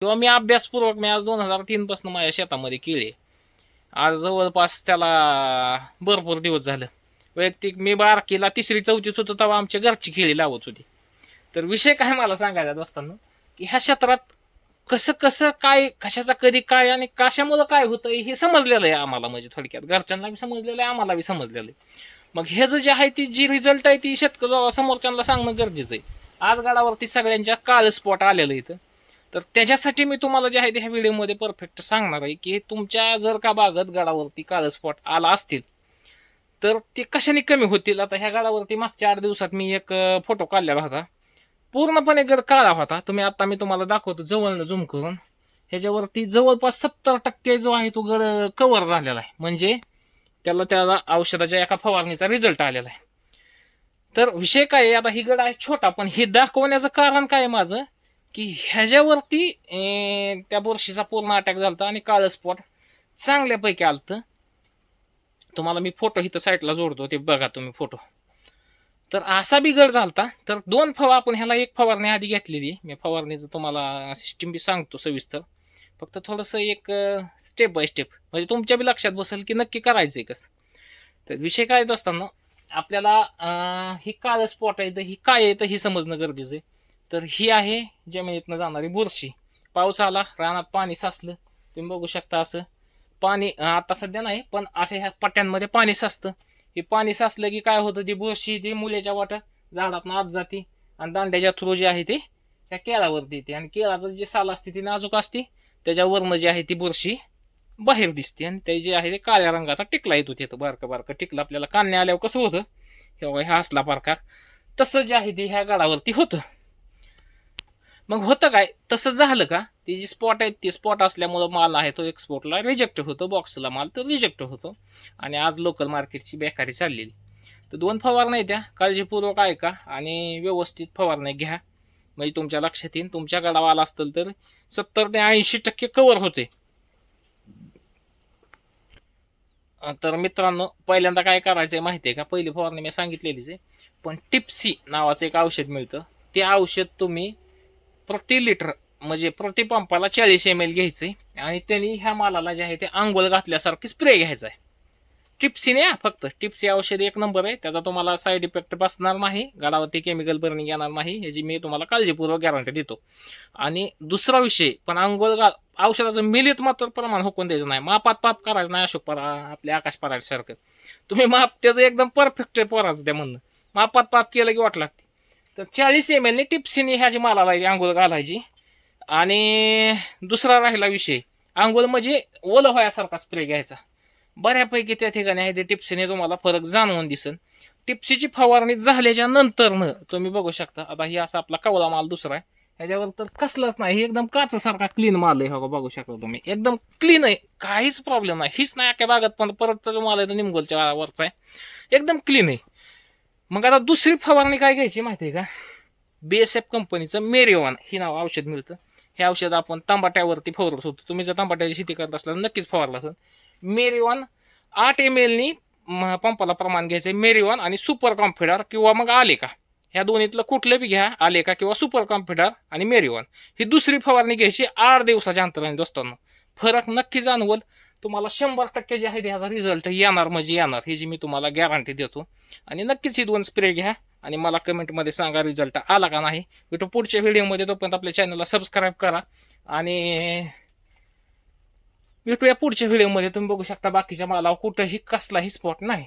किंवा मी अभ्यासपूर्वक मी आज दोन हजार तीन पासून माझ्या शेतामध्ये केले. आज जवळपास त्याला भरपूर दिवस झालं. वैयक्तिक मी बारकीला तिसरी चौथीत होतो तेव्हा आमच्या घरची केळी लावत होती. तर विषय काय मला सांगायचा दोस्तांना की ह्या क्षेत्रात कसं कसं काय कशाचा कधी काय आणि कशामुळं काय होतं हे समजलेलं आहे आम्हाला म्हणजे थोडक्यात. घरच्यांना बी समजलेलं आहे आम्हाला बी समजलेलं आहे. मग हे जे आहे ती जी रिझल्ट आहे ती शेतकरी समोरच्यांना सांगणं गरजेचं आहे. आज गडावरती सगळ्यांच्या काळ स्पॉट आलेलं इथं. तर त्याच्यासाठी मी तुम्हाला जे आहे ते ह्या व्हिडिओमध्ये परफेक्ट सांगणार आहे की तुमच्या जर का बागत गडावरती काळ स्पॉट आला असतील तर ते कशाने कमी होतील? आता ह्या गडावरती मागच्या आठ दिवसात मी एक फोटो काढलेला होता. पूर्णपणे गड काळा होता. तुम्ही आता मी तुम्हाला दाखवतो जवळनं झूम करून. ह्याच्यावरती जवळपास सत्तर टक्के जो आहे तो गड कवर झालेला आहे. म्हणजे त्याला त्याला औषधाच्या एका फवारणीचा रिझल्ट आलेला आहे. तर विषय काय आहे? आता ही गड आहे छोटा पण हे दाखवण्याचं कारण काय आहे माझं? की ह्याच्यावरती त्या बुरशीचा पूर्ण अटॅक झाला आणि काळं स्पॉट चांगल्यापैकी आलत. तुम्हाला मी फोटो इथं साईडला जोडतो ते बघा तुम्ही फोटो तर असा बिघड झालता. तर दोन फवा आपण ह्याला एक फवारणी आधी घेतलेली. मी फवारणीचं तुम्हाला सिस्टीम बी सांगतो सविस्तर. फक्त थोडंसं एक स्टेप बाय स्टेप म्हणजे तुमच्या बी लक्षात बसेल की नक्की करायचं आहे कसं. तर विषय काय येत असताना आपल्याला ही काळं स्पॉट आहे तर ही काय आहे तर हे समजणं गरजेचं आहे. तर ही आहे जमिनीतनं जाणारी बुरशी. पाऊस आला रानात पाणी साचलं. तुम्ही बघू शकता असं. पाणी आता सध्या नाही पण अशा ह्या पट्ट्यांमध्ये पाणी साचतं. हे पाणी साचलं की काय होतं ती बुरशी ती मुल्याच्या वाटा झाडातनं आत जाते आणि दांड्याच्या थ्रू जी आहे ते त्या केळावरती येते आणि केळाचं जे साल असते ती नाजूक असते. त्याच्यावरनं जी आहे ती बुरशी बाहेर दिसते. आणि ते जे आहे ते काळ्या रंगाचा टिकला येतो तिथं. बारकं बारकं टिकलं आपल्याला कान्या आल्यावर कसं होतं? हे हा असला प्रकार. तसं जे आहे ते ह्या गाडावरती होतं. मग होतं काय? तसं झालं का? ती जी स्पॉट आहे ती स्पॉट असल्यामुळं माल आहे तो एक्सपोर्टला रिजेक्ट होतो बॉक्सला माल तो रिजेक्ट होतो. आणि आज लोकल मार्केटची बेकारी चाललेली. तर दोन फवारण्या द्या काळजीपूर्वक ऐका आणि व्यवस्थित फवारण्या घ्या. म्हणजे तुमच्या लक्षात येईल. तुमच्या गडावा आला असतील तर सत्तर ते ऐंशी टक्के कवर होते. तर मित्रांनो पहिल्यांदा काय करायचंय माहिती आहे का? पहिली फवारणी मी सांगितलेलीच आहे. पण टिप्सी नावाचं एक औषध मिळतं. ते औषध तुम्ही प्रति लिटर म्हणजे प्रति पंपाला चाळीस एम एल घ्यायचंय. आणि त्यांनी ह्या मालाला जे आहे ते आंघोळ घातल्यासारखी स्प्रे घ्यायचा आहे टिप्सीने हा फक्त. टिप्सी औषध एक नंबर आहे. त्याचा तुम्हाला साईड इफेक्ट बसणार नाही. गाडावरती केमिकल बर्निंग येणार नाही. याची मी तुम्हाला काळजीपूर्वक गॅरंटी देतो. आणि दुसरा विषय पण आंघोळ घाल औषधाचं मिलित मात्र प्रमाण हुकून द्यायचं नाही. मापात पाप करायचं नाही अशोक परा आपल्या आकाश परासारखं तुम्ही माप त्याचं एकदम परफेक्ट पोराचं द्या म्हणणं. मापात पाप केलं की वाट लागते. तर चाळीस एम एलने टिप्सीने ह्याची माला लायची आंघोळ घालायची. आणि दुसरा राहिला विषय. आंघोळ म्हणजे ओलं व्हायासारखा स्प्रे घ्यायचा. बऱ्यापैकी त्या ठिकाणी आहे ते टिप्सीने तुम्हाला फरक जाणवून दिसन. टिप्सीची फवारणी झाल्याच्या नंतरनं तुम्ही बघू शकता. आता ही असा आपला कवला माल दुसरा आहे. ह्याच्यावर तर कसलाच नाही हे एकदम काचासारखा क्लीन माल आहे. हो बघू शकता तुम्ही. एकदम क्लीन आहे. काहीच प्रॉब्लेम नाही. हीच नाही अख्या भागात पण परतचा जो माल आहे तो निमगोलच्या वरचा आहे. एकदम क्लीन आहे. मग आता दुसरी फवारणी काय घ्यायची माहिती आहे का बी एस एफ कंपनीचं मेरिओन हे नाव औषध मिळतं. हे औषध आपण तांबाट्यावरती फवारत होतो. तुम्ही जर तांबाट्याची शेती करत असला नक्कीच फवारला असेल. मेरिओन आठ एम एलनी पंपाला प्रमाण घ्यायचं मेरिओन आणि सुपर कॉम्फिडर किंवा मग आले का ह्या दोन्हीतलं कुठलं बी घ्या आलेका किंवा सुपर कॉम्फिडर आणि मेरिओन. ही दुसरी फवारणी घ्यायची आठ दिवसाच्या अंतराने दोस्तांना. फरक नक्की जाणवल. तुम्हाला शंभर टक्के जे आहे ते ह्याचा रिझल्ट येणार म्हणजे येणार. हे जी मी तुम्हाला गॅरंटी देतो. आणि नक्कीच ही दोन स्प्रे घ्या आणि मला कमेंटमध्ये सांगा रिझल्ट आला का नाही. भेटू पुढच्या व्हिडिओमध्ये तोपर्यंत आपल्या चॅनलला सबस्क्राईब करा. आणि भेटूया पुढच्या व्हिडिओमध्ये तुम्ही बघू शकता बाकीच्या मालावर कुठंही कसलाही स्पॉट नाही.